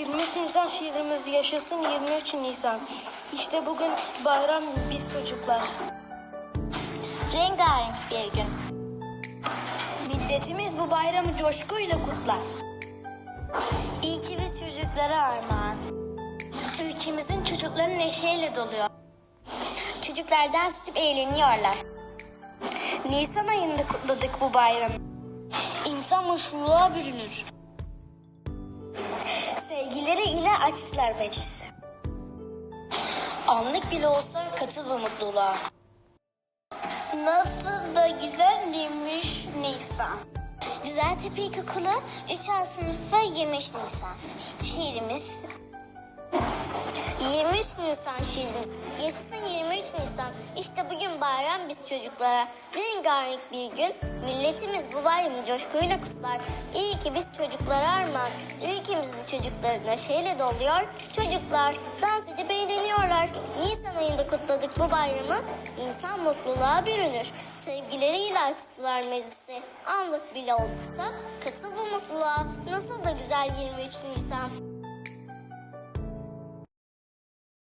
23 Nisan şiirimiz yaşasın 23 Nisan. İşte bugün bayram biz çocuklar. Rengarenk bir gün. Milletimiz bu bayramı coşkuyla kutlar. İyi ki biz çocuklara armağan. Ülkemizin çocukları neşeyle doluyor. Çocuklar dans edip eğleniyorlar. Nisan ayında kutladık bu bayramı. İnsan mutluluğa bürünür. Açtılar meclisi. Anlık bile olsa katıl bu mutluluğa. Nasıl da güzelmiş Nisan. Güzel Tepe İlkokulu 3A sınıfı 23 Nisan. Şiirimiz 23 Nisan şiirimiz. Yaşasın 23 Nisan. İşte bugün bayram biz çocuklara. Rengarenk bir gün. Milletimiz bu bayramı coşkuyla kutlar. İyi ki biz çocuklara armağan. Ülkemizin çocukları neşeyle doluyor. Çocuklar dans edip eğleniyorlar. Nisan ayında kutladık bu bayramı. İnsan mutluluğa bürünür. Sevgileriyle açtılar meclisi. Anlık bile olsa katıl bu mutluluğa. Nasıl da güzel 23 Nisan.